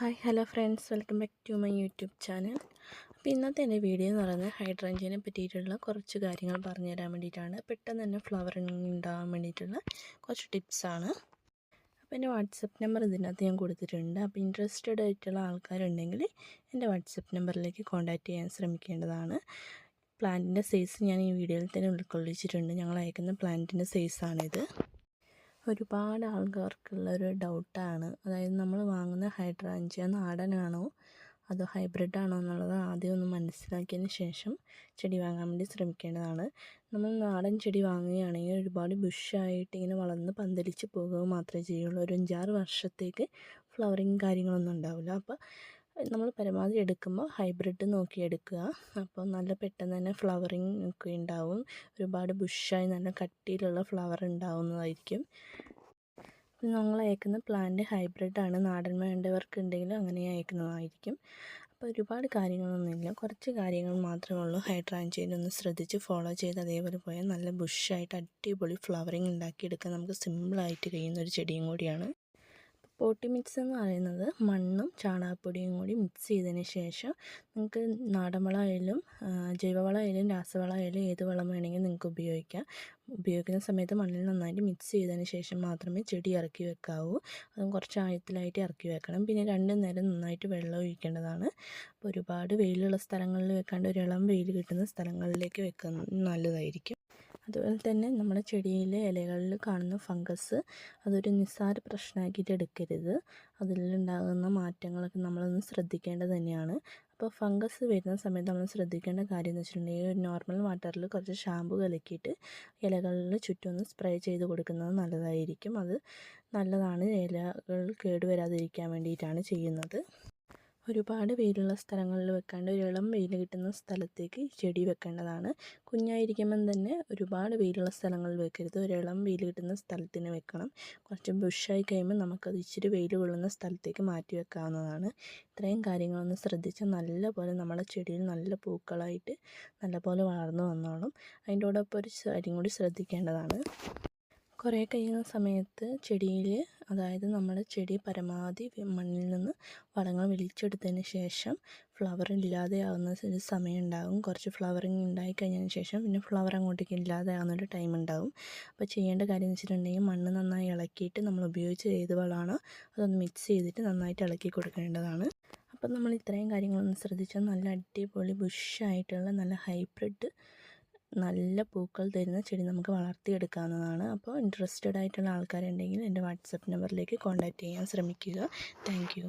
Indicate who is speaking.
Speaker 1: Hi hello friends. Welcome back to my YouTube channel. അപ്പോൾ ഇന്നത്തെ എന്റെ വീഡിയോ എന്ന് പറയുന്നത് ഹൈഡ്രഞ്ചിനെ പറ്റിയിട്ടുള്ള കുറച്ച് കാര്യങ്ങൾ പറഞ്ഞു തരാൻ വേണ്ടിയിട്ടാണ്. പെട്ടെന്ന് തന്നെ ഫ്ലവറിങ് ഉണ്ടാകാൻ വേണ്ടിയിട്ടുള്ള കുറച്ച് ടിപ്സാണ് അപ്പോൾ എന്റെ വാട്സപ്പ് നമ്പർ ഇതിനകത്ത് ഞാൻ കൊടുത്തിട്ടുണ്ട്. അപ്പോൾ ഇൻട്രസ്റ്റഡ് ആയിട്ടുള്ള ആൾക്കാരുണ്ടെങ്കിൽ എന്റെ വാട്സപ്പ് നമ്പറിലേക്ക് കോൺടാക്റ്റ് ചെയ്യാൻ ശ്രമിക്കേണ്ടതാണ്. പ്ലാന്റിന്റെ സൈസ് ഞാൻ ഈ വീഡിയോയിൽ തന്നെ ഉൾക്കൊള്ളിച്ചിട്ടുണ്ട്. ഞങ്ങൾ അയക്കുന്ന പ്ലാന്റിന്റെ സൈസാണിത് ഒരുപാട് ആൾക്കാർക്കുള്ള ഒരു ഡൗട്ടാണ്. അതായത് നമ്മൾ വാങ്ങുന്ന ഹൈഡ്രാഞ്ചിയ നാടനാണോ അതോ ഹൈബ്രിഡ് ആണോ എന്നുള്ളത് ആദ്യം ഒന്ന് മനസ്സിലാക്കിയതിന് ശേഷം ചെടി വാങ്ങാൻ വേണ്ടി ശ്രമിക്കേണ്ടതാണ്. നമ്മൾ നാടൻ ചെടി വാങ്ങുകയാണെങ്കിൽ ഒരുപാട് ബുഷായിട്ട് ഇങ്ങനെ വളർന്ന് പന്തലിച്ച് പോകുക മാത്രമേ ചെയ്യുള്ളൂ. ഒരു അഞ്ചാറ് വർഷത്തേക്ക് ഫ്ലവറിങ് കാര്യങ്ങളൊന്നും ഉണ്ടാവില്ല. അപ്പോൾ നമ്മൾ പരമാവധി എടുക്കുമ്പോൾ ഹൈബ്രിഡ് നോക്കി എടുക്കുക. അപ്പോൾ നല്ല പെട്ടെന്ന് തന്നെ ഫ്ലവറിങ് ഒക്കെ ഉണ്ടാവും. ഒരുപാട് ബുഷായി നല്ല കട്ടിയിലുള്ള ഫ്ലവർ ഉണ്ടാവുന്നതായിരിക്കും. നമ്മൾ അയക്കുന്ന പ്ലാന്റ് ഹൈബ്രിഡാണ് നാടൻ വേണ്ടവർക്ക് ഉണ്ടെങ്കിലും അങ്ങനെ അയക്കുന്നതായിരിക്കും. അപ്പോൾ ഒരുപാട് കാര്യങ്ങളൊന്നുമില്ല കുറച്ച് കാര്യങ്ങൾ മാത്രമേ ഉള്ളൂ. ഹൈഡ്രാഞ്ചയിൽ ഒന്ന് ശ്രദ്ധിച്ച് ഫോളോ ചെയ്ത് അതേപോലെ പോയാൽ നല്ല ബുഷായിട്ട് അടിപൊളി ഫ്ലവറിങ് ഉണ്ടാക്കിയെടുക്കാൻ നമുക്ക് സിമ്പിളായിട്ട് കഴിയുന്ന ഒരു ചെടിയും കൂടിയാണ്. പോട്ടി മിക്സ് എന്ന് പറയുന്നത് മണ്ണും ചാണകപ്പൊടിയും കൂടി മിക്സ് ചെയ്തതിന് ശേഷം നിങ്ങൾക്ക് നാടൻ വളമായാലും ജൈവവളമായാലും രാസവളമായാലും ഏത് വളം വേണമെങ്കിലും നിങ്ങൾക്ക് ഉപയോഗിക്കാം. ഉപയോഗിക്കുന്ന സമയത്ത് മണ്ണിൽ നന്നായിട്ട് മിക്സ് ചെയ്തതിന് ശേഷം മാത്രമേ ചെടി ഇറക്കി വെക്കാവൂ. അതും കുറച്ച് ആഴത്തിലായിട്ട് ഇറക്കി വെക്കണം. പിന്നെ രണ്ട് നേരം നന്നായിട്ട് വെള്ളം ഒഴിക്കേണ്ടതാണ്. അപ്പോൾ ഒരുപാട് വെയിലുള്ള സ്ഥലങ്ങളിൽ വെക്കാണ്ട് ഒരു ഇളം വെയിൽ കിട്ടുന്ന സ്ഥലങ്ങളിലേക്ക് വെക്കുന്നത് നല്ലതായിരിക്കും. അതുപോലെ തന്നെ നമ്മുടെ ചെടിയിലെ ഇലകളിൽ കാണുന്ന ഫംഗസ് അതൊരു നിസ്സാര പ്രശ്നമാക്കിയിട്ട് എടുക്കരുത്. അതിലുണ്ടാകുന്ന മാറ്റങ്ങളൊക്കെ നമ്മളൊന്ന് ശ്രദ്ധിക്കേണ്ടത് തന്നെയാണ്. അപ്പോൾ ഫംഗസ് വരുന്ന സമയത്ത് നമ്മൾ ശ്രദ്ധിക്കേണ്ട കാര്യം എന്ന് വെച്ചിട്ടുണ്ടെങ്കിൽ നോർമൽ വാട്ടറിൽ കുറച്ച് ഷാമ്പു കലക്കിയിട്ട് ഇലകളിൽ ചുറ്റും ഒന്ന് സ്പ്രേ ചെയ്ത് കൊടുക്കുന്നത് നല്ലതായിരിക്കും. അത് നല്ലതാണ്. ഇലകൾ കേടുവരാതിരിക്കാൻ വേണ്ടിയിട്ടാണ് ചെയ്യുന്നത്. ഒരുപാട് വെയിലുള്ള സ്ഥലങ്ങളിൽ വെക്കാണ്ട് ഒരു ഇളം വെയിൽ കിട്ടുന്ന സ്ഥലത്തേക്ക് ചെടി വെക്കേണ്ടതാണ്. കുഞ്ഞായിരിക്കുമ്പം തന്നെ ഒരുപാട് വെയിലുള്ള സ്ഥലങ്ങളിൽ വെക്കരുത്. ഒരു ഇളം വെയിൽ കിട്ടുന്ന സ്ഥലത്തിന് വെക്കണം. കുറച്ച് ബുഷായി കഴിയുമ്പോൾ നമുക്കത് ഇച്ചിരി വെയിൽ കൊള്ളുന്ന സ്ഥലത്തേക്ക് മാറ്റി വെക്കാവുന്നതാണ്. ഇത്രയും കാര്യങ്ങളൊന്ന് ശ്രദ്ധിച്ചാൽ നല്ലപോലെ നമ്മുടെ ചെടിയിൽ നല്ല പൂക്കളായിട്ട് നല്ലപോലെ വളർന്നു വന്നോളും അതിന്റെ കൂടെ ഒരു കാര്യം കൂടി ശ്രദ്ധിക്കേണ്ടതാണ്. കുറേ കഴിയുന്ന സമയത്ത് ചെടിയിൽ അതായത് നമ്മൾ ചെടി പരമാവധി മണ്ണിൽ നിന്ന് വളങ്ങൾ വലിച്ചെടുത്തതിന് ശേഷം ഫ്ലവർ ഇല്ലാതെയാവുന്ന ഒരു സമയം ഉണ്ടാകും കുറച്ച് ഫ്ലവറിങ് ഉണ്ടായി കഴിഞ്ഞതിന് ശേഷം പിന്നെ ഫ്ലവർ അങ്ങോട്ടേക്ക് ഇല്ലാതെയാവുന്ന ഒരു ടൈം ഉണ്ടാകും. അപ്പോൾ ചെയ്യേണ്ട കാര്യം എന്ന് വെച്ചിട്ടുണ്ടെങ്കിൽ മണ്ണ് നന്നായി ഇളക്കിയിട്ട് നമ്മൾ ഉപയോഗിച്ച് ഏത് വളമാണോ അതൊന്ന് മിക്സ് ചെയ്തിട്ട് നന്നായിട്ട് ഇളക്കി കൊടുക്കേണ്ടതാണ്. അപ്പം നമ്മൾ ഇത്രയും കാര്യങ്ങളൊന്ന് ശ്രദ്ധിച്ചാൽ നല്ല അടിപൊളി ബുഷായിട്ടുള്ള നല്ല ഹൈബ്രിഡ് നല്ല പൂക്കൾ തരുന്ന ചെടി നമുക്ക് വളർത്തിയെടുക്കാവുന്നതാണ്. അപ്പോൾ ഇൻട്രസ്റ്റഡ് ആയിട്ടുള്ള ആൾക്കാരുണ്ടെങ്കിൽ എന്റെ വാട്സപ്പ് നമ്പറിലേക്ക് കോൺടാക്റ്റ് ചെയ്യാൻ ശ്രമിക്കുക. താങ്ക്